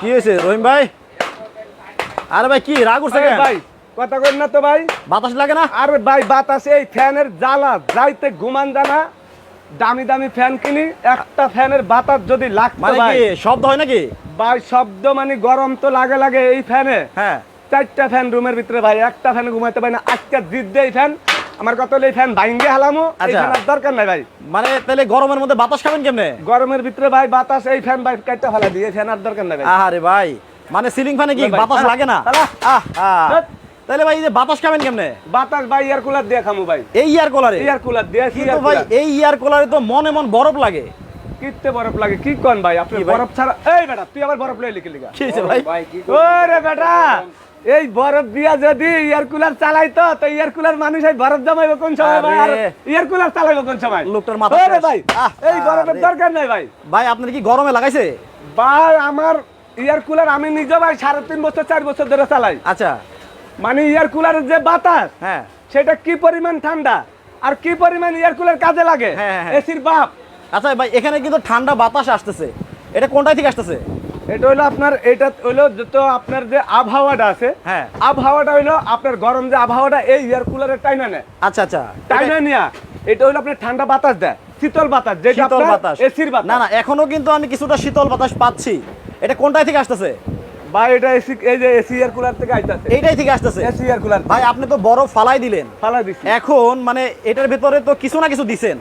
কি হয়েছে রহিম ভাই? আরে ভাই কি রাগ উঠছে ভাই কথা কই না তো ভাই। বাতাস লাগে না? আরে ভাই বাতাস এই ফ্যানের জ্বালা যাইতে ঘুমান জানা দামি দামি ফ্যান কিনি একটা ফ্যানের বাতাস যদি লাগতো মানে ভাই। শব্দ হয় নাকি? ভাই শব্দ মানে গরম তো লাগে লাগে এই ফ্যানে। হ্যাঁ। চারটা ফ্যান রুমের ভিতরে ভাই একটা ফ্যানে ঘুমাইতে পারি না। আজকে জিদ্দে এই ফ্যান আমার কত হলো এই ফ্যান ভাঙ্গে হালামো এই আচ্ছা। ফ্যান আর দরকার নাই ভাই। মানে তাহলে গরমের মধ্যে বাতাস খাবেন কেমনে? গরমের ভিতরে ভাই বাতাস এই ফ্যান ভাই কাটতে ফেলা দিয়ে ফ্যান আর দরকার নাই ভাই। আরে ভাই মানে সিলিং ফ্যানে কি বাতাস লাগে না? আহ আহ। তাহলে ভাই যে বাতাস খাবেন কেমনে? বাতাস ভাই এয়ার কুলার দিয়ে খামু ভাই। এই ইয়ার কোলারে এয়ার কুলার দিয়ে কি কিন্তু ভাই এই ইয়ার কোলারে তো মনে মন বরফ লাগে। কিত্তে বরফ লাগে কি কোন ভাই? আপনি বরফ ছাড়া এই বেটা তুই আবার বরফ লই লিখে লিখা কি ভাই? ওরে বেটা! এই বরফ দিয়া যদি এয়ার কুলার চালাইতো তো এয়ার কুলার মানুষ এই বরফ জমাইবো কোন সময় ভাই? আর আরে। এয়ার কুলার চালাইবো কোন সময়? লোকটার মাথা শেষ। ভাই এই বরফের দরকার নাই ভাই। ভাই আপনার কি গরমে লাগাইছে? ভাই আমার এয়ার কুলার আমি নিজে ভাই সাড়ে তিন বছর চার বছর ধরে চালাই। আচ্ছা। মানে এয়ার কুলারের যে বাতাস হ্যাঁ। সেটা কি পরিমাণ ঠান্ডা? আর কি পরিমাণ এয়ার কুলার কাজে লাগে? হ্যাঁ, হ্যাঁ, হ্যাঁ। এসির বাপ। আচ্ছা ভাই এখানে কিন্তু ঠান্ডা বাতাস আসতেছে। এটা কোনটাই থেকে আসতেছে? এটা হলো আপনার এটা হলো যত আপনার যে আবহাওয়াটা আছে হ্যাঁ। আবহাওয়াটা হইল আপনার গরম যে আবহাওয়াটা এই এয়ার কুলারের টাইনা নেয়। আচ্ছা আচ্ছা। টাইনা নিয়া। এটা হলো আপনার ঠান্ডা বাতাস দেয় শীতল বাতাস যেটা শীতল বাতাস। এসির বাতাস। না না এখনও কিন্তু আমি কিছুটা শীতল বাতাস পাচ্ছি। এটা কোনটাই থেকে আসতেছে? বা এটা এসি এই যে এসি এয়ার কুলার থেকে আইতাছে। এইটাই থেকে আসতেছে? এসি এয়ার কুলার ভাই আপনি তো বরফ ফালাই দিলেন। ফালা দিছি। এখন মানে এটার ভেতরে তো কিছু না কিছু দিছেন।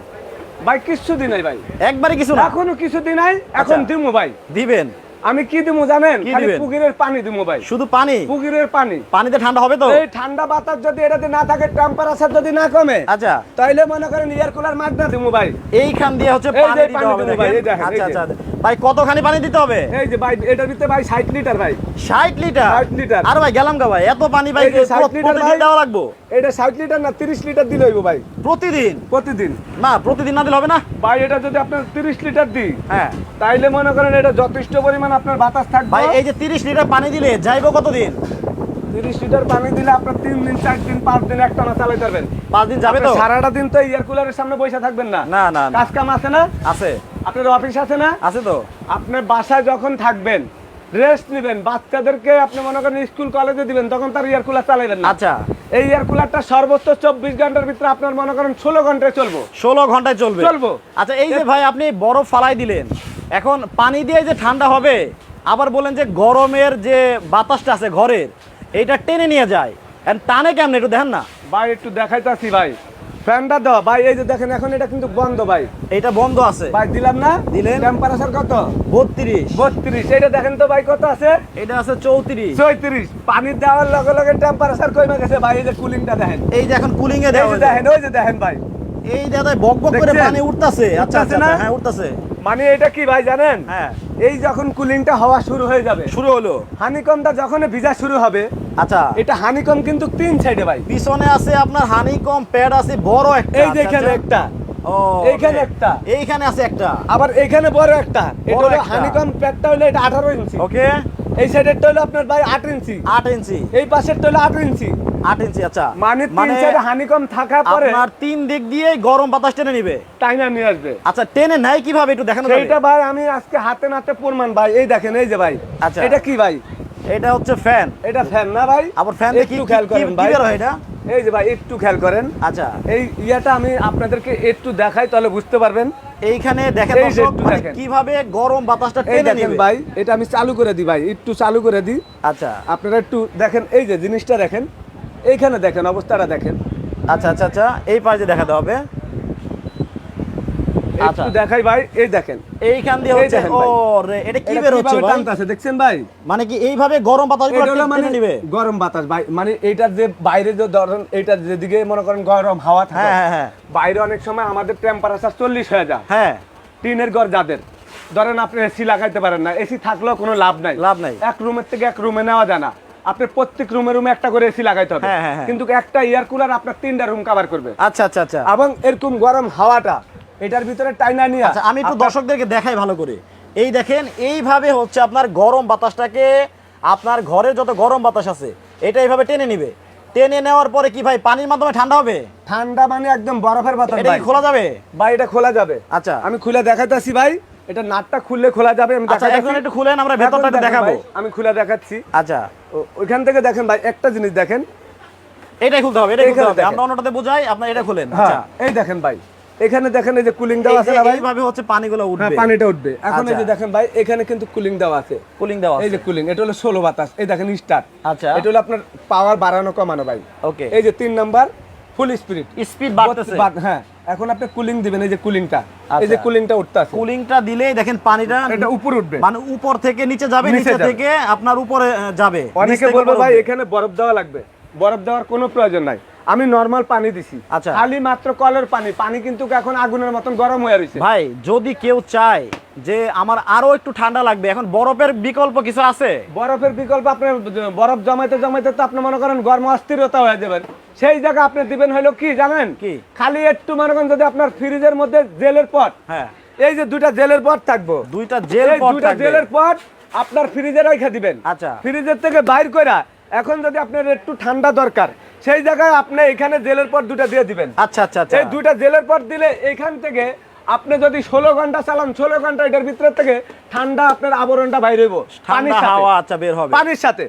ভাই কিছু দিন নাই ভাই। একবারে কিছু না? এখনও কিছু দিন নাই এখন আচ্ছা। দিমু ভাই। দিবেন। আমি কি দিমু জানেন? খালি পুকুরের পানি দিমু ভাই। শুধু পানি? পুকুরের পানি। পানিতে ঠান্ডা হবে তো? এই ঠান্ডা বাতাস যদি এটাতে না থাকে টেম্পারেচার যদি না কমে আচ্ছা। তাইলে মনে করেন এয়ার কুলার মাগনা দিমু ভাই। এইখান দিয়ে হচ্ছে পানি দিতে হবে আচ্ছা আচ্ছা। ভাই কতখানি পানি দিতে হবে? এই যে ভাই এটার ভিতরে ভাই ষাট লিটার ভাই। 60 লিটার? 60 লিটার। আরে ভাই গেলাম গা ভাই এত পানি ভাই 60 লিটার প্রতিদিন। দেওয়া লাগবো? এটা ষাট লিটার না তিরিশ লিটার দিলে হইব ভাই। প্রতিদিন? প্রতিদিন। না প্রতিদিন না দিলে হবে না? ভাই এটা যদি আপনার তিরিশ লিটার দিই হ্যাঁ। তাইলে মনে করেন এটা যথেষ্ট পরিমাণ আপনার বাতাস থাকবে। ভাই এই যে 30 লিটার পানি দিলে যাইবো কতদিন? তিরিশ লিটার পানি দিলে আপনার তিন দিন চার দিন পাঁচ দিন একটা না চালাতে পারবেন। পাঁচ দিন যাবে তো? আপনি সারাটা দিন তো এয়ার কুলারের সামনে বসে থাকবেন না। না না না। কাজ কাম আছে না? আছে। আপনার অফিস আছে না? আছে তো। আপনার বাসায় যখন থাকবেন রেস্ট নেবেন বাচ্চাদেরকে আপনি মনে করেন স্কুল কলেজে দিবেন তখন তার এয়ার কুলার চালাবেন না। আচ্ছা। এই এয়ার কুলারটা সর্বোচ্চ চব্বিশ ঘণ্টার ভিতরে আপনার মনে করেন ষোলো ঘন্টায় চলবো। ষোলো ঘন্টায় চলবে। চলবো। আচ্ছা এই যে ভাই আপনি বরফ ফালাই দিলেন এখন পানি দিয়ে যে ঠান্ডা হবে আবার বলেন যে গরমের যে বাতাসটা আছে ঘরের এইটা টেনে নিয়ে যায়। টানে কেমন একটু দেখেন না। ভাই একটু দেখাইতাছি ভাই। ফ্যানটা দাও। ভাই এই যে দেখেন এখন এটা কিন্তু বন্ধ ভাই। এটা বন্ধ আছে। ভাই দিলাম না? দিলেন। টেম্পারেচার কত? বত্রিশ। বত্রিশ। এটা দেখেন তো ভাই কত আছে? এটা আছে চৌত্রিশ। চৌত্রিশ। পানি দেওয়ার লগে লগে টেম্পারেচার কমে গেছে ভাই এই যে কুলিংটা দেখেন। এই যে এখন কুলিং এ দেখেন ওই যে দেখেন ভাই। এই দাদা বক বক করে পানি উঠতাছে। আচ্ছা আচ্ছা হ্যাঁ উঠতাছে। মানে এটা কি ভাই জানেন? হ্যাঁ। এই যখন কুলিংটা হওয়া শুরু হয়ে যাবে শুরু হলো। হানিকমটা যখন ভিজা শুরু হবে আচ্ছা। এটা হানিকম কিন্তু তিন সাইডে ভাই। পিছনে আছে আপনার হানিকম প্যাড আছে বড় একটা। এই যে আচ্ছা, আচ্ছা। একটা। এইখানে একটা। এইখানে আছে একটা। আবার এখানে বড় একটা। এটা হলো হানিকম প্যাডটা হলো এটা আঠারো ইঞ্চি ওকে। এই সাইডেরটা হলো আপনার ভাই আট ইঞ্চি আট ইঞ্চি এই পাশেরটা হলো আট ইঞ্চি আট ইঞ্চি আচ্ছা। মানে তিন সাইডে হানিকম থাকার পরে আপনার তিন দিক দিয়ে গরম বাতাস টেনে নিবে। টাইনা নিয়ে আসবে। আচ্ছা টেনে নেয় কীভাবে একটু দেখানো যাবে? সেইটা ভাই আমি আজকে হাতে নাতে প্রমাণ ভাই। এই দেখেন এই যে ভাই। আচ্ছা। এটা কি ভাই? এটা হচ্ছে ফ্যান। এটা ফ্যান না ভাই? আবার ফ্যান দেখি একটু খেয়াল করেন ভাই। এটা? এই যে ভাই একটু খেয়াল করেন। আচ্ছা। এই ইয়াটা আমি আপনাদেরকে একটু দেখাই তাহলে বুঝতে পারবেন। এইখানে দেখেন মানে। কীভাবে গরম বাতাসটা টেনে দেখেন ভাই এটা আমি চালু করে দিই ভাই একটু চালু করে দিই। আচ্ছা। আপনারা একটু দেখেন এই যে জিনিসটা দেখেন। এইখানে দেখেন অবস্থাটা দেখেন। আচ্ছা আচ্ছা আচ্ছা এই পাশে দেখাতে হবে। আচ্ছা। দেখাই ভাই এই দেখেন। এইখান দিয়ে হচ্ছে ও রে এটা কি বের হচ্ছে ভাই? টানতাছে, দেখছেন ভাই? মানে কি এইভাবে গরম বাতাসগুলো এটা মানে টেনে নিবে? গরম বাতাস ভাই মানে এইটার যে বাইরে যে ধরেন এইটার যেদিকে মনে করেন গরম হাওয়া থাকে বাইরে অনেক সময় আমাদের টেম্পারেচার চল্লিশ হয়ে যায়। হ্যাঁ। টিনের ঘর যাদের। ধরেন আপনি এসি লাগাইতে পারেন না এসি থাকলেও কোনো লাভ নাই। লাভ নাই। এক রুমের থেকে এক রুমে নেওয়া যায় না। আপনি প্রত্যেক রুমে রুমে একটা করে এসি লাগাইতে হবে। হ্যাঁ, হ্যাঁ, হ্যাঁ। কিন্তু একটা এয়ার কুলার আপনার তিনটা রুম কভার করবে। আচ্ছা আচ্ছা আচ্ছা। এবং এরকম গরম হাওয়াটা এটার ভিতরে টাইনা নিয়ে আচ্ছা আমি একটু দর্শকদেরকে দেখাই ভালো করে। এই দেখেন এইভাবে হচ্ছে আপনার গরম বাতাসটাকে আপনার ঘরে যত গরম বাতাস আছে এটা এইভাবে টেনে নিবে। টেনে নেওয়ার পরে কি ভাই পানির মাধ্যমে ঠান্ডা হবে? ঠান্ডা মানে একদম বরফের বাতাস খোলা যাবে? ভাই এটা খোলা যাবে। আচ্ছা। আমি খুলে দেখাইতেছি ভাই। এটা নাটটা খুললে খোলা যাবে আমি আচ্ছা দেখাচ্ছি। এখন একটু খুলেন আমরা ভেতরটা দেখাবো। আমি খুলে দেখাচ্ছি। আচ্ছা। ওইখান থেকে দেখেন ভাই একটা জিনিস দেখেন। এটাই খুলতে হবে এটাই খুলতে হবে। আমরা অন্যটাতে বোঝাই আপনার এটা খুলেন। হ্যাঁ আচ্ছা। এই দেখেন ভাই এখানে দেখেন এই যে কুলিং দেওয়া আছে না ভাই? এইভাবে হচ্ছে পানিগুলো উঠবে হ্যাঁ উঠবে। পানিটা উঠবে। এখন এই যে আচ্ছা। দেখেন ভাই এখানে কিন্তু কুলিং দেওয়া আছে। কুলিং দেওয়া আছে এই যে কুলিং এটা হলো ষোলো বাতাস। এই দেখেন স্টার্ট আচ্ছা। এটা হলো আপনার পাওয়ার বাড়ানো কমানো ভাই। ওকে এই যে তিন নাম্বার ফুল স্পিরিট স্পিড বাড়তেছে। হ্যাঁ। এখন আপনি কুলিং দিবেন এই যে কুলিংটা এই যে আচ্ছা। কুলিংটা উঠতেছে। কুলিংটা দিলেই দেখেন পানিটা এটা উপর উঠবে। মানে উপর থেকে নিচে যাবে নিচে থেকে আপনার উপরে যাবে। অনেকে বলব ভাই এখানে বরফ দেওয়া লাগবে। বরফ দেওয়ার কোনো প্রয়োজন নাই। আমি নর্মাল পানি দিছি। আচ্ছা। খালি মাত্র কলের পানি। পানি কিন্তু এখন আগুনের মতন গরম হয়ে রয়েছে ভাই যদি কেউ চায় যে আমার আরও একটু ঠান্ডা লাগবে এখন বরফের বিকল্প কিছু আছে? বরফের বিকল্প আপনি বরফ জমাইতে জমাইতে তো আপনি মনে করেন গরম অস্থিরতা হয়ে যাবেন। সেই জায়গা আপনি দিবেন হলো কি জানেন? কি? খালি একটু মনে করেন যদি আপনার ফ্রিজের মধ্যে জেলের পট। হ্যাঁ। এই যে দুইটা জেলের পট থাকব। দুইটা জেল দুইটা জেলের পট আপনার ফ্রিজে রেখে দিবেন। আচ্ছা। ফ্রিজের থেকে বাইর কইরা এখন যদি আপনার একটু ঠান্ডা দরকার সেই জায়গায় আপনি এখানে জেলের পর দুটা দিয়ে দিবেন। আচ্ছা আচ্ছা আচ্ছা। এই দুইটা জেলের পর দিলে এখান থেকে আপনি যদি ষোলো ঘণ্টা চালান ষোলো ঘণ্টা এটার ভিতরে থেকে ঠান্ডা আপনার আবরণটা বাইরে হইব পানির সাথে। হাওয়া আচ্ছা বের হবে। পানির সাথে.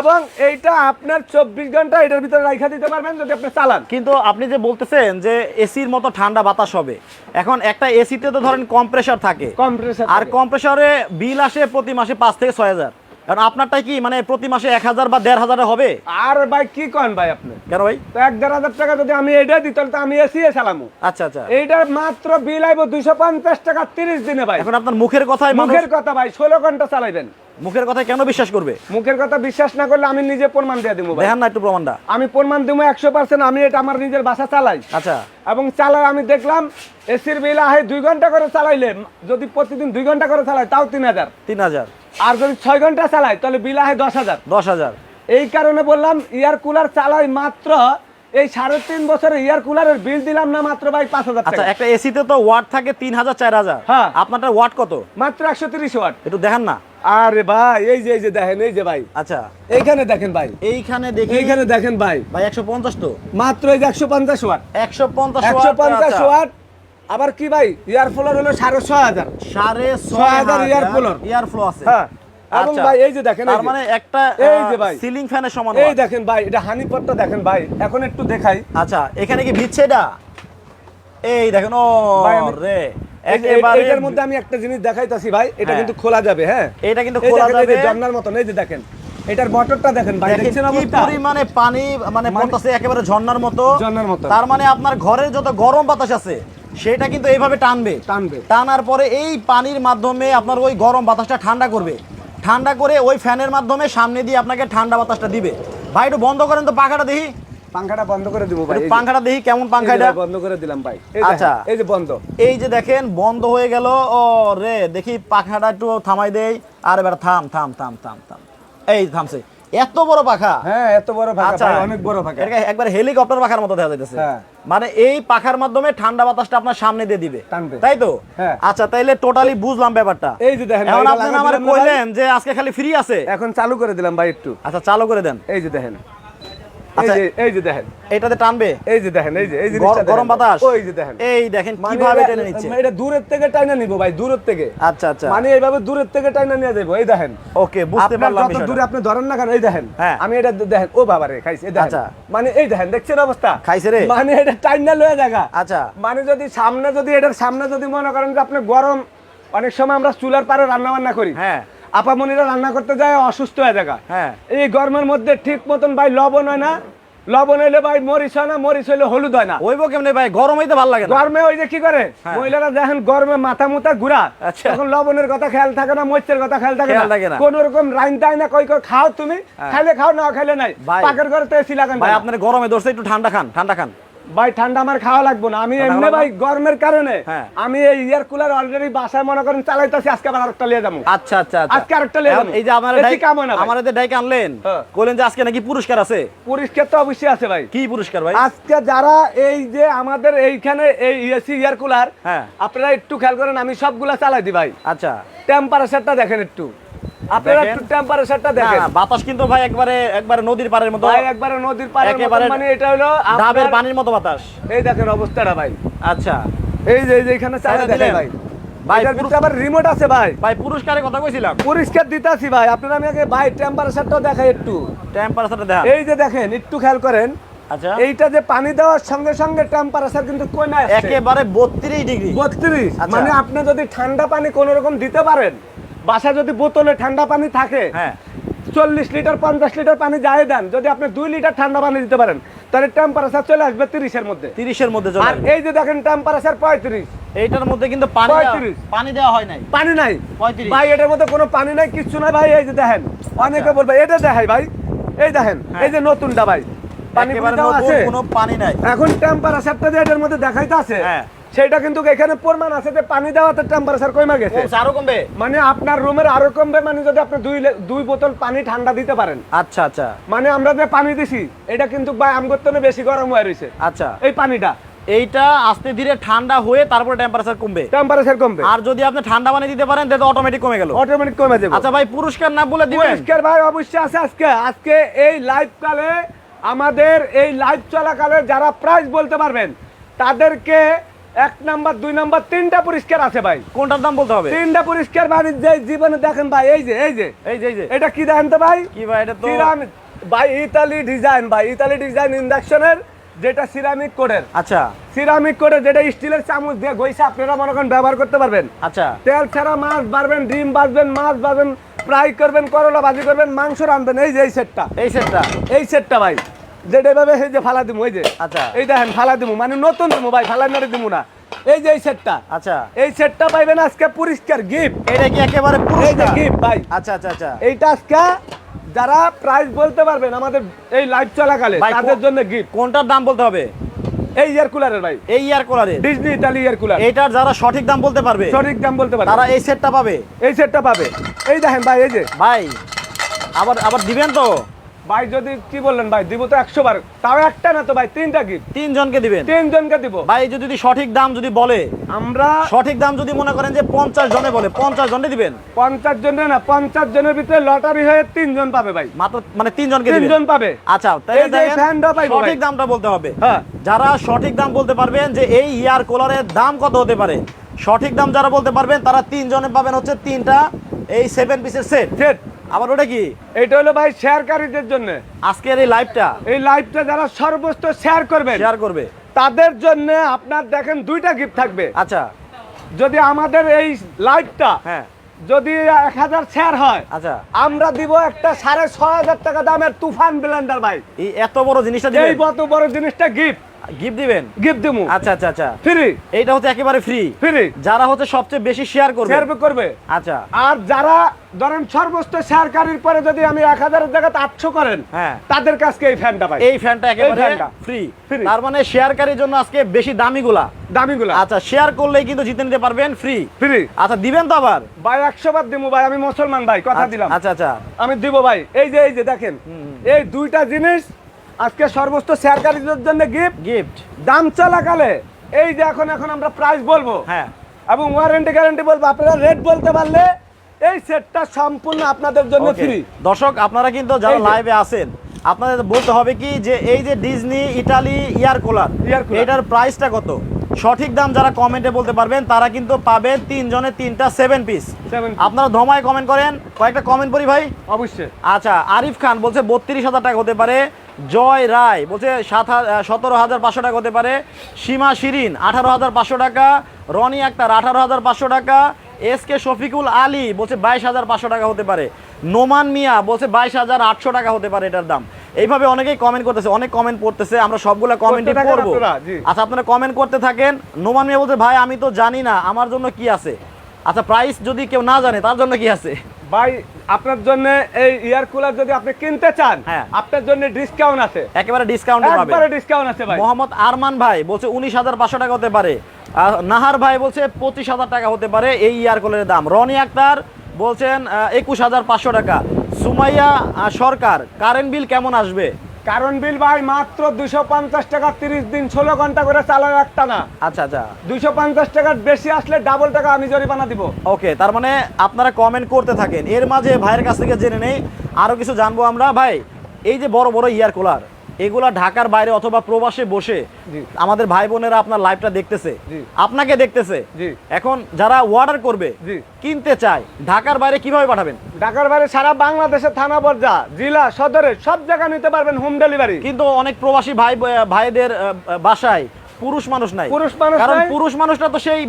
এবং এইটা আপনার চব্বিশ ঘণ্টা এটার ভিতরে রাখা দিতে পারবেন যদি আপনি চালান। কিন্তু আপনি যে বলতেছেন যে এসির মতো ঠান্ডা বাতাস হবে এখন একটা এসিতে তো ধরেন কম্প্রেসার থাকে। কম্প্রেসার আর কম্প্রেসারে বিল আসে প্রতি মাসে পাঁচ থেকে ছয় হাজার। কারণ আপনারটা কি মানে প্রতি মাসে এক হাজার বা দেড় হাজারে হবে? আর ভাই কি কন ভাই আপনি? কেন ভাই? তো এক দেড় হাজার টাকা যদি আমি এটা দিই তাহলে তো আমি এসি চালামু। আচ্ছা আচ্ছা। এইটার মাত্র বিল আইব দুইশো পঞ্চাশ টাকা তিরিশ দিনে ভাই। এখন আপনার মুখের কথায় মুখের কথা ভাই ষোলো ঘণ্টা চালাইবেন। মুখের কথায় কেন বিশ্বাস করবে? মুখের কথা বিশ্বাস না করলে আমি নিজে প্রমাণ দিয়ে দিব ভাই। দেখেন না একটু প্রমাণটা। আমি প্রমাণ দিব একশো পার্সেন্ট আমি এটা আমার নিজের বাসা চালাই। আচ্ছা। এবং চালাই আমি দেখলাম এসির বিল আহে দুই ঘণ্টা করে চালাইলে যদি প্রতিদিন দুই ঘণ্টা করে চালাই তাও তিন হাজার। তিন হাজার। আর যদি ছয় ঘণ্টা চালাই তাহলে বিল আহে দশ হাজার। দশ হাজার। এই কারণে বললাম ইয়ার কুলার চালাই মাত্র এই সাড়ে তিন বছরে ইয়ার কুলারের বিল দিলাম না মাত্র ভাই পাঁচ হাজার আচ্ছা একটা এসিতে তো ওয়াট থাকে তিন হাজার চার হাজার। হ্যাঁ। আপনারটা ওয়াট কত? মাত্র একশো তিরিশ ওয়াট। একটু দেখেন না। আরে ভাই এই যে এই যে দেখেন এই যে ভাই। আচ্ছা। এইখানে দেখেন ভাই। এইখানে দেখেন এইখানে দেখেন ভাই। ভাই একশো পঞ্চাশ তো। মাত্র এই যে একশো পঞ্চাশ ওয়াট। একশো পঞ্চাশ একশো পঞ্চাশ ওয়াট আবার কি ভাই? ইয়ার ফ্লোর হলো সাড়ে ছয় হাজার। সাড়ে ছয় হাজার ear floor। ইয়ার ফ্লো আছে। হ্যাঁ। এবং আচ্ছা। ভাই এই যে দেখেন তার মানে একটা এই যে ভাই। সিলিং ফ্যানের সমান এই দেখেন ভাই এটা হানি পটটা দেখেন ভাই। এখন একটু দেখাই। আচ্ছা এখানে কি ভিচ্ছে এটা? এই দেখেন ও রে এটার মধ্যে আমি একটা জিনিস দেখাইতাছি ভাই এটা হ্যাঁ। কিন্তু খোলা যাবে হ্যাঁ? এটা কিন্তু খোলা যাবে। জন্নার মতন এই যে দেখেন। এটার মোটরটা দেখেন ভাই দেখছেন কি অবস্থা? পরিমাণে পানি মানে মানে- পড়তেছে একেবারে ঝর্ণার মতো। ঝর্ণার মতো। তার মানে আপনার ঘরের যত গরম বাতাস আছে সেটা কিন্তু এইভাবে টানবে। টানবে। টানার পরে এই পানির মাধ্যমে আপনার ওই গরম বাতাসটা ঠান্ডা করবে। ঠান্ডা করে ওই ফ্যানের মাধ্যমে সামনে দিয়ে আপনাকে ঠান্ডা বাতাসটা দিবে। ভাই একটু বন্ধ করেন তো পাখাটা দেখি। পাংখাটা বন্ধ করে দিব ভাই পাখাটা দেখি কেমন পাখা এটা। বন্ধ করে দিলাম ভাই। আচ্ছা। এই যে বন্ধ। এই যে দেখেন বন্ধ হয়ে গেল। ও রে দেখি পাখাটা একটু থামাই দেই। আর এবার থাম থাম থাম থাম থাম। এই থামছে। এত বড় পাখা। হ্যাঁ এত বড় ফাঁকা আচ্ছা অনেক বড় পাখা। এটা একবার হেলিকপ্টার পাখার মতো দেখা যাইতেছে। হ্যাঁ। মানে এই পাখার মাধ্যমে ঠান্ডা বাতাসটা আপনার সামনে দিয়ে দিবে। তাই তো? হ্যাঁ। আচ্ছা তাইলে টোটালি বুঝলাম ব্যাপারটা। এই যে দেখেন, এখন আপনি আমার? কইলেন যে আজকে খালি ফ্রি আছে। এখন চালু করে দিলাম ভাই একটু। আচ্ছা চালু করে দেন। এই যে দেখেন। এই আচ্ছা। যে দেখেন। এটাতে টানবে? এই যে দেখেন এই যে এই জিনিসটা গরম বাতাস? ওই যে দেখেন। এই দেখেন মানে কীভাবে টেনে নিচ্ছে? এটা দূরের থেকে টাইনা নিব ভাই দূরের থেকে। আচ্ছা আচ্ছা। মানে এইভাবে দূরের থেকে টাইনা নিয়ে যাব এই দেখেন। ওকে বুঝতে পারলাম বিষয়টা। দূরে আপনি ধরেন না কেন এই দেখেন। হ্যাঁ। আমি এটা দেখেন ও বাবা রে খাইছে এই দেখেন। মানে এই দেখেন দেখছেন অবস্থা? খাইছে রে? মানে এটা টাইনা লয়ে জায়গা। আচ্ছা। মানে যদি সামনে যদি এটার সামনে যদি মনে করেন যে আপনি গরম অনেক সময় আমরা চুলার পারে রান্না বান্না করি। হ্যাঁ। আপামনিরা রান্না করতে যায় অসুস্থ হয়ে জায়গা হ্যাঁ এই গরমের মধ্যে ঠিক মতন ভাই লবণ হয় না লবণ হইলে ভাই মরিচ হয় না মরিচ হইলে হলুদ হয় না ওইব কেমনে ভাই গরম হইতে ভালো লাগে গরমে ওই যে কি করে হ্যাঁ। মহিলারা যখন গরমে মাথা মুথা ঘুরা আচ্ছা। তখন লবণের কথা খেয়াল থাকে না মরিচের কথা খেয়াল থাকে না। কোন রকম রাইন তাই না কই কই খাও তুমি হ্যাঁ। খাইলে খাও না খাইলে নাই। পাকের ঘরে তো এসি লাগান ভাই। আপনার গরমে ধরছে একটু ঠান্ডা খান ঠান্ডা খান ভাই ঠান্ডা আমার খাওয়া লাগবে না। আমি এমনি ভাই গরমের কারণে হ্যাঁ। আমি এই ইয়ার কুলার অলরেডি বাসায় মনে করেন চালাইতেছি আজকে আবার আরেকটা লিয়ে যাব। আচ্ছা আচ্ছা আচ্ছা। আজকে আরেকটা লিয়ে যাব। এই যে আমার এসি কাম হয় না ভাই। আমাদের ডাইকে আনলেন হ্যাঁ। কইলেন যে আজকে নাকি পুরস্কার আছে। পুরস্কার তো অবশ্যই আছে ভাই। কি পুরস্কার ভাই? আজকে যারা এই যে আমাদের এইখানে এই এসি ইয়ার কুলার হ্যাঁ। আপনারা একটু খেয়াল করেন আমি সবগুলা চালাই দি ভাই। আচ্ছা। টেম্পারেচারটা দেখেন একটু। আপনারা। একটু টেম্পারেচারটা দেখেন। বাতাস কিন্তু ভাই একবারে একবারে নদীর পাড়ের মতো। ভাই একবারে নদীর পাড়ের একেবারে মানে এটা হলো ডাবের পানির মতো বাতাস। এই দেখেন অবস্থাটা ভাই। আচ্ছা। এই যে এই যে এখানে চালা চালা দেখেন ভাই। ভাই, এটার পুরো- ভিতরে আবার রিমোট আছে ভাই। ভাই পুরস্কারের কথা কইছিলাম। পরিষ্কার দিতাছি ভাই। আপনার আমি আগে ভাই টেম্পারেচারটাও দেখাই একটু। টেম্পারেচারটা দেখা এই যে দেখেন একটু খেয়াল করেন। আচ্ছা। এইটা যে পানি দেওয়ার সঙ্গে সঙ্গে টেম্পারেচার কিন্তু কমে আসছে। একেবারে বত্রিশ ডিগ্রি। বত্রিশ। আচ্ছা। মানে আপনি যদি ঠান্ডা পানি কোন রকম দিতে পারেন বাসা যদি বোতলে ঠান্ডা পানি থাকে হ্যাঁ। চল্লিশ লিটার পঞ্চাশ লিটার পানি যাই দেন যদি আপনি দুই লিটার ঠান্ডা পানি দিতে পারেন তাহলে টেম্পারেচার চলে আসবে তিরিশের মধ্যে। তিরিশের মধ্যে আর এই যে দেখেন টেম্পারেচার পঁয়ত্রিশ। এইটার মধ্যে কিন্তু পানি। পানি দেওয়া হয় নাই। পানি নাই। 35 ভাই এটার মধ্যে কোনো পানি নাই কিচ্ছু নাই। ভাই এই যে দেখেন অনেকে আচ্ছা। বলবে এটা দেখাই ভাই। এই দেখেন হ্যাঁ। এই যে নতুনটা ভাই। পানি কোনো পানি নাই। এখন টেম্পারেচারটা যে এটার মধ্যে দেখাইতে আছে হ্যাঁ। সেটা কিন্তু এখানে প্রমাণ আছে যে পানি দেওয়াতে টেম্পারেচার কমে গেছে। আরও কমবে? মানে আপনার রুমের আরও কমবে মানে যদি আপনি দুই দুই বোতল পানি ঠান্ডা দিতে পারেন। আচ্ছা আচ্ছা। মানে আমরা যে পানি দিছি এটা কিন্তু ভাই আমগত্তনে বেশি গরম হয়ে রয়েছে আচ্ছা। এই পানিটা। এইটা আস্তে ধীরে ঠান্ডা হয়ে তারপরে টেম্পারেচার কমবে। টেম্পারেচার কমবে। আর যদি আপনি ঠান্ডা পানি দিতে পারেন তাহলে অটোমেটিক কমে গেল। অটোমেটিক কমে যাবে। আচ্ছা ভাই পুরস্কার না বলে দিবেন? পরিষ্কার ভাই অবশ্যই আছে আজকে। আজকে এই লাইভ কালে আমাদের এই লাইভ চলাকালে যারা প্রাইস বলতে পারবেন তাদেরকে এক নাম্বার দুই নাম্বার তিনটা পরিষ্কার আছে ভাই। কোনটার দাম বলতে হবে? তিনটা পরিষ্কার মানে যে জীবনে দেখেন ভাই এই যে এই যে। এই যে এই যে। এটা কি দেখেন তো ভাই? কি ভাই এটা তো ভাই ইতালি ডিজাইন ভাই ইতালি ডিজাইন ইন্ডাকশনের যেটা সিরামিক কোডের। আচ্ছা। সিরামিক কোডের যেটা স্টিলের চামচ দিয়ে গইসা আপনারা মনে করেন ব্যবহার করতে পারবেন। আচ্ছা। তেল ছাড়া মাছ বাড়বেন ডিম বাজবেন মাছ বাজবেন ফ্রাই করবেন করলা ভাজি করবেন মাংস রাঁধবেন এই যে এই সেটটা। এই সেটটা। এই সেটটা ভাই। যেটা এভাবে এই যে ফালা দিমু এই যে। আচ্ছা। এই দেখেন ফালা দিমু মানে নতুন দিমু ভাই ফালা মেরে দিমু না। এই যে এই সেটটা আচ্ছা। এই সেটটা পাইবেন আজকে পুরস্কার গিফট এটা কি একেবারে পুরস্কার? গিফট ভাই। আচ্ছা আচ্ছা আচ্ছা। এইটা আজকে যারা প্রাইস বলতে পারবেন আমাদের এই লাইভ চলাকালে তাদের জন্য গিফট কোনটার দাম বলতে হবে? এই ইয়ার কুলারের ভাই। এই ইয়ার কোলারে ডিজনি ইতালি ইয়ার কুলার এইটার যারা সঠিক দাম বলতে পারবে সঠিক দাম বলতে পারবেন তারা এই সেটটা পাবে? এই সেটটা পাবে। এই দেখেন ভাই এই যে। ভাই আবার আবার দিবেন তো? ভাই যদি কি বললেন ভাই দিব তো একশো বার। তাও একটা না তো ভাই তিনটা গিফট তিনজনকে দিবেন। তিনজনকে দিব। ভাই যদি সঠিক দাম যদি বলে আমরা সঠিক দাম যদি মনে করেন যে পঞ্চাশ জনে বলে পঞ্চাশ জনে দিবেন। পঞ্চাশ জনের না পঞ্চাশ জনের ভিতরে লটারি হয়ে তিনজন পাবে ভাই। মাত্র মানে তিনজনকে তিনজন পাবে। আচ্ছা সঠিক দামটা বলতে হবে। হ্যাঁ। যারা সঠিক দাম বলতে পারবেন যে এই ইয়ার কুলারের দাম কত হতে পারে সঠিক দাম যারা বলতে পারবেন তারা তিনজনে পাবেন হচ্ছে তিনটা এই সেভেন পিসের সেট সেট আবার ওটা কি? এটা হলো ভাই শেয়ারকারীদের জন্য। আজকের এই লাইভটা এই লাইভটা যারা সর্বোচ্চ শেয়ার করবেন শেয়ার করবে। তাদের জন্য আপনার দেখেন দুইটা গিফট থাকবে। আচ্ছা। যদি আমাদের এই লাইভটা হ্যাঁ। যদি এক হাজার শেয়ার হয় আচ্ছা। আমরা দিব একটা সাড়ে ছয় হাজার টাকা দামের তুফান ব্লেন্ডার ভাই। এই এত বড় জিনিসটা এই কত বড় জিনিসটা গিফট গিফট দিবেন? গিফট দিমু। আচ্ছা আচ্ছা আচ্ছা। ফ্রি এইটা হচ্ছে একেবারে ফ্রি ফ্রি যারা হচ্ছে সবচেয়ে বেশি শেয়ার করবে। শেয়ার করবে। আচ্ছা। আর যারা ধরেন সর্বোচ্চ শেয়ারকারীর পরে যদি আমি এক হাজারের জায়গাতে আটশো করেন হ্যাঁ। তাদের এই ফ্যানটা পাই। এই ফ্যানটা একেবারে। ফ্রি। তার মানে শেয়ারকারীর জন্য আজকে বেশি দামিগুলা। দামিগুলা। আচ্ছা শেয়ার করলেই কিন্তু জিতে নিতে পারবেন ফ্রি ফ্রি আচ্ছা দিবেন তো আবার? ভাই একশো বার ভাই আমি মুসলমান ভাই কথা দিলাম। আচ্ছা আচ্ছা। আমি দিব ভাই। এই যে এই যে দেখেন। এই দুইটা জিনিস আজকে সর্বোচ্চ শেয়ারকারীদের জন্য গিফট গিফট দাম চলাকালে এই যে এখন এখন আমরা প্রাইস বলব। হ্যাঁ। এবং ওয়ারেন্টি গ্যারান্টি বলব আপনারা রেট বলতে পারলে এই সেটটা সম্পূর্ণ আপনাদের জন্য. ফ্রি দর্শক আপনারা কিন্তু যারা লাইভে আছেন আপনাদের বলতে হবে কি যে এই যে ডিজনি ইটালি ইয়ার কুলার এটার প্রাইসটা কত? সঠিক দাম যারা কমেন্টে বলতে পারবেন তারা কিন্তু পাবেন তিনজনে তিনটা সেভেন পিস আপনারা ধমায় কমেন্ট করেন। কয়েকটা কমেন্ট করি ভাই। অবশ্যই। আচ্ছা আরিফ খান বলছে বত্রিশ হাজার টাকা হতে পারে। জয় রায় বলছে সাত সতেরো হাজার পাঁচশো টাকা হতে পারে। সীমা শিরিন আঠারো হাজার পাঁচশো টাকা। রনি আক্তার আঠারো হাজার পাঁচশো টাকা। এস কে শফিকুল আলী বলছে বাইশ হাজার পাঁচশো টাকা হতে পারে। নোমান মিয়া বলছে বাইশ হাজার আটশো টাকা হতে পারে এটার দাম। এইভাবে অনেকেই কমেন্ট করতেছে অনেক কমেন্ট পড়তেছে আমরা সবগুলো কমেন্টই করব আচ্ছা আপনারা কমেন্ট করতে থাকেন। নোমান মিয়া বলছে ভাই আমি তো জানি না আমার জন্য কি আছে? আচ্ছা প্রাইস যদি কেউ না জানে তার জন্য কি আছে? ভাই আপনার জন্য এই ইয়ার কুলার যদি আপনি কিনতে চান হ্যাঁ। আপনার জন্য ডিসকাউন্ট আছে। একেবারে ডিসকাউন্ট একবারে ডিসকাউন্ট আছে ভাই। মোহাম্মদ আরমান ভাই বলছে উনিশ হাজার পাঁচশো টাকা হতে পারে। নাহার ভাই বলছে পঁচিশ হাজার টাকা হতে পারে এই ইয়ার কুলারের দাম। রনি আক্তার বলছেন একুশ হাজার পাঁচশো টাকা। সুমাইয়া সরকার কারেন্ট বিল কেমন আসবে? কারণ বিল ভাই মাত্র দুশো পঞ্চাশ টাকা তিরিশ দিন ষোলো ঘণ্টা করে চালানো রাখতা না। আচ্ছা আচ্ছা। দুশো পঞ্চাশ টাকার বেশি আসলে ডাবল টাকা আমি জরিমানা দিব। ওকে তার মানে আপনারা কমেন্ট করতে থাকেন। এর মাঝে ভাইয়ের কাছ থেকে জেনে নেই। আরও কিছু জানব আমরা। ভাই এই যে বড় বড় ইয়ার কুলার এগুলা ঢাকার বাইরে অথবা প্রবাসে বসে আমাদের ভাই বোনেরা আপনার লাইভটা দেখতেছে। আপনাকে দেখতেছে। এখন যারা অর্ডার করবে কিনতে চায় ঢাকার বাইরে কীভাবে পাঠাবেন? ঢাকার বাইরে সারা বাংলাদেশের থানা পর্যা জেলা সদরে সব জায়গায় নিতে পারবেন হোম ডেলিভারি কিন্তু অনেক প্রবাসী ভাই ভাইদের বাসায় পুরুষ মানুষ নাই। পুরুষ মানুষ কারণ পুরুষ মানুষটা তো সেই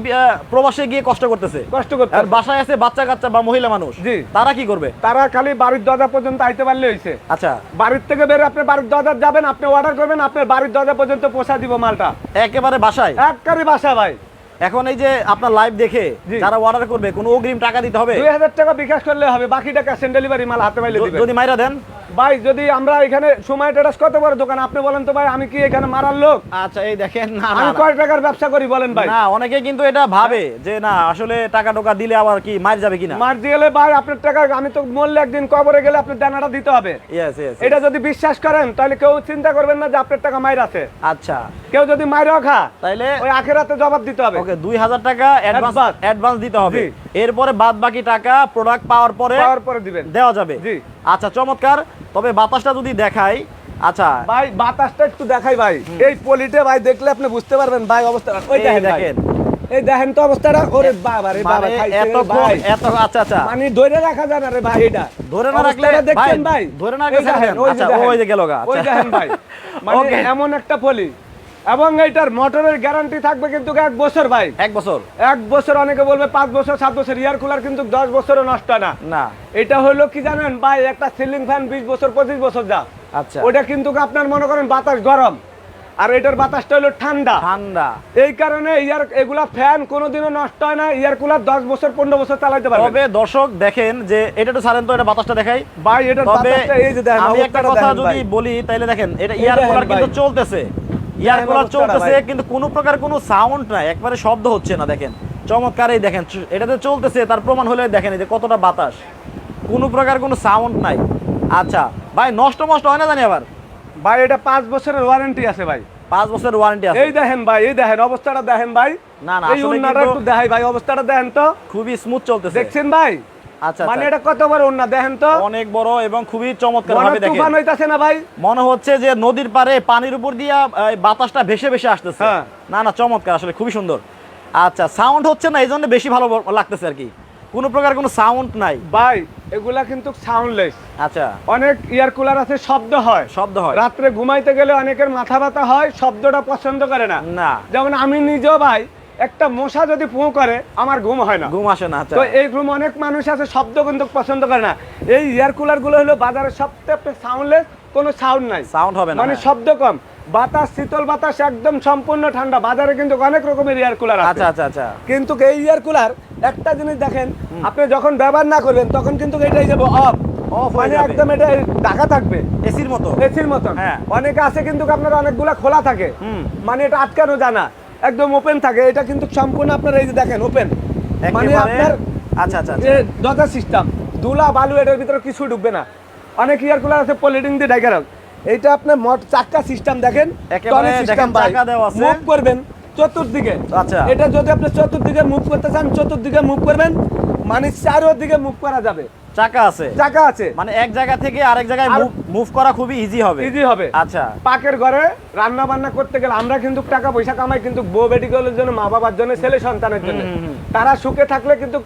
প্রবাসে গিয়ে কষ্ট করতেছে। কষ্ট করতে আর বাসায় আছে বাচ্চা কাচ্চা বা মহিলা মানুষ জি। তারা কি করবে? তারা খালি বাড়ির দরজা পর্যন্ত আইতে পারলে হইছে। আচ্ছা। বাড়ির থেকে বের আপনি বাড়ির দরজা যাবেন আপনি অর্ডার করবেন আপনার বাড়ির দরজা পর্যন্ত পৌঁছা দিব মালটা। একেবারে বাসায়? এককারে বাসা ভাই। এখন এই যে আপনার লাইভ দেখে যারা অর্ডার করবে কোনো অগ্রিম টাকা দিতে হবে? দুই হাজার টাকা বিকাশ করলে হবে বাকি টাকা সেন ডেলিভারি মাল হাতে পাইলে য- দিবেন। যদি মাইরা দেন? ভাই যদি আমরা এখানে সময় টেটাস কত বড় দোকান? আপনি বলেন তো ভাই আমি কি এখানে মারার লোক? আচ্ছা এই দেখেন না আমি কয় টাকার ব্যবসা করি বলেন ভাই? না অনেকে কিন্তু এটা ভাবে যে না আসলে টাকা টোকা দিলে আবার কি মার যাবে কিনা? মার দিয়ে গেলে ভাই আপনার টাকা আমি তো মরলে একদিন কবরে গেলে আপনার দানাটা দিতে হবে। ইয়েস ইয়েস এটা যদি বিশ্বাস করেন তাহলে কেউ চিন্তা করবেন না যে আপনার টাকা মাইর আছে। আচ্ছা। কেউ যদি মাইরও খা তাইলে ওই আখেরাতে জবাব দিতে হবে। ওকে দুই হাজার টাকা অ্যাডভান্স অ্যাডভান্স দিতে হবে। এরপরে বাদ বাকি টাকা প্রোডাক্ট পাওয়ার পরে পাওয়ার পরে দিবেন। দেওয়া যাবে। জি। আচ্ছা চমৎকার। তবে বাতাসটা যদি দেখাই আচ্ছা। ভাই বাতাসটা একটু দেখাই ভাই। এই পলিটে ভাই দেখলে আপনি বুঝতে পারবেন ভাই অবস্থা ওই দেখেন দেখেন। দেখেন। এই দেখেন তো অবস্থাটা। ওরে বাবা রে বাবা মানে রে এতক্ষণ ভাই। এত আচ্ছা আচ্ছা। মানে ধরে রাখা যায় না রে ভাই এটা। ধরে না রাখলে দেখছেন ভাই, ধরে না রাখলে ওই যে আচ্ছা, ওই যে গেল গা, ওই আচ্ছা। দেখেন ভাই। মানে এমন একটা পলি। এবং এইটার মোটরের গ্যারান্টি থাকবে কিন্তু এক বছর ভাই। এক বছর? এক বছর অনেকে বলবে পাঁচ বছর সাত বছর। ইয়ার কুলার কিন্তু দশ বছরও নষ্ট না। না। এটা হলো কি জানেন ভাই একটা সিলিং ফ্যান বিশ বছর পঁচিশ বছর যা। আচ্ছা। ওটা কিন্তু আপনার মনে করেন বাতাস গরম। আর এটার বাতাসটা হলো ঠান্ডা। ঠান্ডা। এই কারণে ইয়ার এগুলা ফ্যান কোনোদিনও নষ্ট হয় না। ইয়ার কুলার দশ বছর পনেরো বছর চালাইতে পারবে তবে দর্শক দেখেন যে এটা তো ছাড়েন তো এটা বাতাসটা দেখাই। ভাই এটার তবে বাতাসটা এই যে দেখেন আমি একটা কথা যদি বলি তাহলে দেখেন এটা ইয়ার কুলার কিন্তু চলতেছে। ইয়ার কুলার চলতেছে কিন্তু কোনো প্রকার কোনো সাউন্ড নাই একবারে শব্দ হচ্ছে না দেখেন। চমৎকার এই দেখেন এটাতে চলতেছে তার প্রমাণ হলে দেখেন যে কতটা বাতাস। কোনো প্রকার কোনো সাউন্ড নাই। আচ্ছা ভাই নষ্ট নষ্ট হয় না জানি আবার? ভাই এটা পাঁচ বছরের ওয়ারেন্টি আছে ভাই। পাঁচ বছরের ওয়ারেন্টি আছে। এই দেখেন ভাই এই দেখেন অবস্থাটা দেখেন ভাই। না, না, এই উন্নাটা একটু দেখাই ভাই অবস্থাটা দেখেন তো। খুবই স্মুথ চলতেছে। দেখছেন ভাই? মানে আচ্ছা। এটা কত বড় দেখেন তো। অনেক বড় এবং খুবই চমৎকার ভাবে দেখেন। তুফান হইতাছে না ভাই? মনে হচ্ছে যে নদীর পারে পানির উপর দিয়া বাতাসটা ভেসে ভেসে আসতেছে। হ্যাঁ। না না চমৎকার আসলে খুবই সুন্দর। আচ্ছা সাউন্ড হচ্ছে না এই জন্য বেশি ভালো লাগতেছে আর কি। কোনো প্রকার কোনো সাউন্ড নাই। ভাই এগুলা কিন্তু সাউন্ডলেস আচ্ছা। অনেক ইয়ার কুলার আছে শব্দ হয়। শব্দ হয়। রাত্রে ঘুমাইতে গেলে অনেকের মাথা ব্যথা হয় শব্দটা পছন্দ করে না। না। যেমন আমি নিজেও ভাই একটা মশা যদি ফু করে আমার ঘুম হয় না। ঘুম আসে না আচ্ছা। তো এই ঘুম অনেক মানুষ আছে শব্দ কিন্তু পছন্দ করে না। এই এয়ার কুলারগুলো হলো বাজারে সবচেয়ে সাউন্ডলেস কোনো সাউন্ড নাই। সাউন্ড হবে না মানে হ্যাঁ। শব্দ কম। বাতাস শীতল বাতাস একদম সম্পূর্ণ ঠান্ডা। বাজারে কিন্তু অনেক রকমের এয়ার কুলার আছে। আচ্ছা আচ্ছা আচ্ছা। কিন্তু এই এয়ার কুলার একটা জিনিস দেখেন আপনি যখন ব্যবহার না করবেন তখন কিন্তু এটাই যাবে অফ মানে একদম এটা ঢাকা থাকবে। এসির মতো। এসির মতো হ্যাঁ। অনেকে আছে কিন্তু আপনার অনেকগুলা খোলা থাকে। মানে এটা আটকানো জানা একদম ওপেন থাকে। এটা কিন্তু সম্পূর্ণ আপনার এই যে দেখেন ওপেন মানে আপনার আচ্ছা আচ্ছা আচ্ছা। দরজা সিস্টেম দুলা বালু এটার ভিতরে কিছু ঢুকবে না। অনেক ইয়ার কুলার আছে পলিটিং দিয়ে ঢাকা রাখ। এইটা আপনার মোট চাক্কা সিস্টেম দেখেন। একেবারে দেখেন চাকা দেওয়া আছে। মুভ করবেন চতুর্দিকে। আচ্ছা। এটা যদি আপনি চতুর্দিকে মুভ করতে চান চতুর্দিকে মুভ করবেন মানে চারোদিকে মুভ করা যাবে। চাকা আছে। চাকা আছে। মানে এক জায়গা থেকে আরেক জায়গায় মুভ করা খুবই ইজি হবে। ইজি হবে। আচ্ছা। পাকের ঘরে রান্না বান্না করতে গেলে আমরা কিন্তু টাকা পয়সা কামাই কিন্তু বউ বেটিগুলোর জন্য মা বাবার জন্য ছেলে সন্তানের জন্য। তারা সুখে থাকলে কিন্তু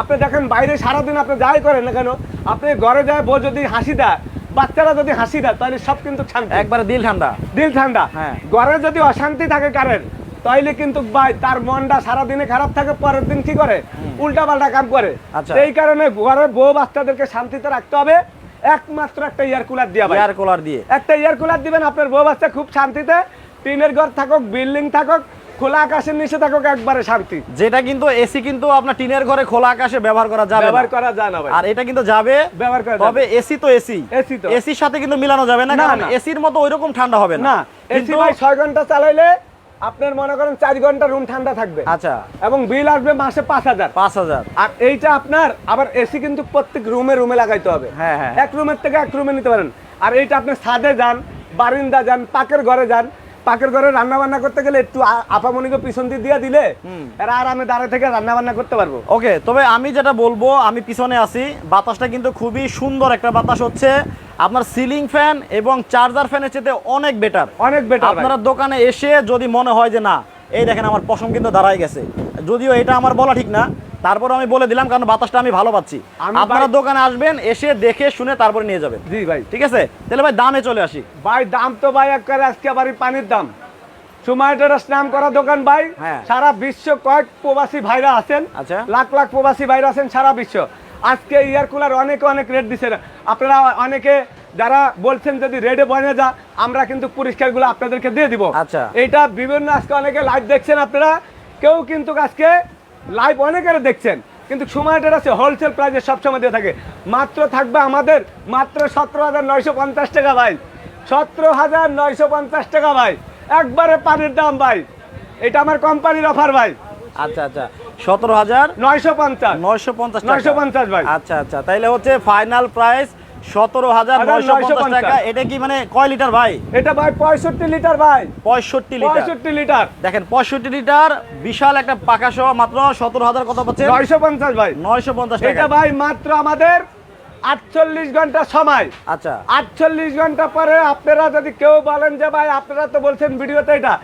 আপনি দেখেন বাইরে সারাদিন আপনি যাই করেন না কেন আপনি ঘরে যায় বউ যদি হাসি দেয় বাচ্চারা যদি হাসি দেয় তাহলে সব কিন্তু শান্তি। একবারে দিল ঠান্ডা। দিল ঠান্ডা। হ্যাঁ। ঘরে যদি অশান্তি থাকে কারের তাইলে কিন্তু ভাই তার মনটা সারাদিনে খারাপ থাকে পরের দিন কি করে? উল্টা পাল্টা কাম করে। আচ্ছা। এই কারণে ঘরের বউ বাচ্চাদেরকে শান্তিতে রাখতে হবে। একমাত্র একটা এয়ার কুলার দিয়া ভাই। এয়ার কুলার দিয়ে। একটা এয়ার কুলার দিবেন আপনার বউ বাচ্চা খুব শান্তিতে। টিনের ঘর থাকুক বিল্ডিং থাকুক খোলা আকাশের নিচে থাকুক একবারে শান্তি। যেটা কিন্তু এসি কিন্তু আপনার টিনের ঘরে খোলা আকাশে ব্যবহার করা যাবে ব্যবহার করা যায় না ভাই। আর এটা কিন্তু যাবে ব্যবহার করা তবে। এসি তো এসি এসি তো। এসির সাথে কিন্তু মিলানো যাবে না কারণ এসির মতো ওইরকম ঠান্ডা হবে না। না এসি ভাই ছয় ঘণ্টা চালাইলে আপনার মনে করেন চার ঘণ্টা রুম ঠান্ডা থাকবে। আচ্ছা। এবং বিল আসবে মাসে পাঁচ হাজার। পাঁচ হাজার। আর এইটা আপনার আবার এসি কিন্তু প্রত্যেক রুমে রুমে লাগাইতে হবে। হ্যাঁ, হ্যাঁ। এক রুমের থেকে এক রুমে নিতে পারেন। আর এইটা আপনি ছাদে যান বারিন্দা যান পাকের ঘরে যান পাকের ঘরে রান্না বান্না করতে গেলে একটু আ- আপামনিকে পিছন দিয়ে দিয়ে দিলে এরা আরামে দাঁড়িয়ে থেকে রান্না বান্না করতে পারব। ওকে তবে আমি যেটা বলব আমি পিছনে আছি। বাতাসটা কিন্তু খুবই সুন্দর একটা বাতাস হচ্ছে। আপনার সিলিং ফ্যান এবং চার্জার ফ্যানের চেয়ে অনেক বেটার অনেক বেটার আপনারা দোকানে এসে যদি মনে হয় যে না এই দেখেন আমার পশম কিন্তু দাঁড়ায় গেছে। যদিও এটা আমার বলা ঠিক না তারপর আমি বলে দিলাম কারণ বাতাসটা আমি ভালো পাচ্ছি। আপনারা দোকানে আসবেন এসে দেখে শুনে তারপরে নিয়ে যাবেন। জি ভাই। ঠিক আছে? তাহলে ভাই দামে চলে আসি। ভাই দাম তো ভাই একবারে আজকে বাড়ি পানির দাম। সুমাইটারাস নাম করা দোকান ভাই। হ্যাঁ। সারা বিশ্ব কয়েক প্রবাসী ভাইরা আছেন। আচ্ছা। লাখ লাখ প্রবাসী ভাইরা আছেন সারা বিশ্ব। আজকে ইয়ার কুলার অনেকে অনেক রেট দিছে। আপনারা অনেকে যারা বলছেন যদি রেডে বনে যা আমরা কিন্তু পুরস্কারগুলো আপনাদেরকে দিয়ে দিব। আচ্ছা। এটা বিভিন্ন আজকে অনেকে লাইভ দেখছেন আপনারা। কেউ কিন্তু আজকে লাইভ অনেকের দেখছেন কিন্তু সময়টার আছে হোলসেল প্রাইসে সবসময় দিয়ে থাকে। মাত্র থাকবে আমাদের মাত্র সতেরো হাজার নয়শো পঞ্চাশ টাকা ভাই। সতেরো হাজার নয়শো পঞ্চাশ টাকা ভাই। একবারে পানির দাম ভাই। এটা আমার কোম্পানির অফার ভাই। আচ্ছা আচ্ছা। সতেরো হাজার নয়শো পঞ্চাশ। নয়শো পঞ্চাশ 950 ভাই। আচ্ছা আচ্ছা। তাইলে হচ্ছে ফাইনাল প্রাইস সতেরো হাজার নয়শো পঞ্চাশ 950 টাকা। এটা কি মানে কয় লিটার ভাই? এটা ভাই পঁয়ষট্টি লিটার ভাই। পঁয়ষট্টি লিটার। পঁয়ষট্টি লিটার। দেখেন পঁয়ষট্টি লিটার বিশাল একটা পাকা সহ মাত্র সতেরো হাজার কত পাচ্ছেন? নয়শো পঞ্চাশ ভাই। নয়শো পঞ্চাশ এটা ভাই মাত্র আমাদের আটচল্লিশ ঘণ্টা সময়। আচ্ছা। আটচল্লিশ ঘণ্টা পরে আপনারা যদি কেউ বলেন যে ভাই আপনারা তো বলছেন ভিডিওতে এটা।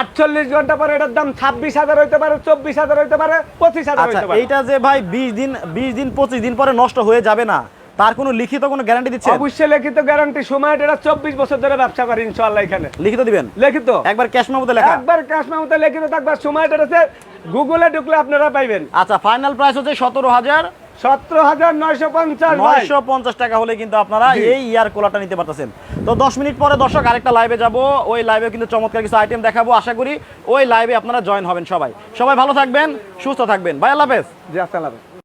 আটচল্লিশ ঘণ্টা পরে এটার দাম ছাব্বিশ হাজার হইতে পারে চব্বিশ হাজার হইতে পারে পঁচিশ হাজার আচ্ছা এইটা যে ভাই বিশ দিন বিশ দিন পঁচিশ দিন পরে নষ্ট হয়ে যাবে না। তার কোনো লিখিত কোনো গ্যারান্টি দিচ্ছে অবশ্যই লিখিত গ্যারান্টি সময় এটা চব্বিশ বছর ধরে ব্যবসা করি ইনশাল্লাহ এখানে। লিখিত দিবেন? লিখিত। একবার ক্যাশ মেমোতে লেখা। একবার ক্যাশ মেমোতে লিখিত থাকবে। সময় এটা আছে গুগলে ঢুকলে আপনারা পাইবেন। আচ্ছা ফাইনাল প্রাইস হচ্ছে সতেরো হাজার। সতেরো হাজার নয়শো পঞ্চাশ ভাই। নয়শো পঞ্চাশ টাকা হলে কিন্তু আপনারা এই ইয়ার কোলাটা নিতে পারতেছেন। তো দশ মিনিট পরে দর্শক আরেকটা লাইভে যাব। ওই লাইভে কিন্তু চমৎকার কিছু আইটেম দেখাবো। আশা করি ওই লাইভে আপনারা জয়েন হবেন সবাই। সবাই ভালো থাকবেন সুস্থ থাকবেন। বাই আল্লাহ হাফেজ। জি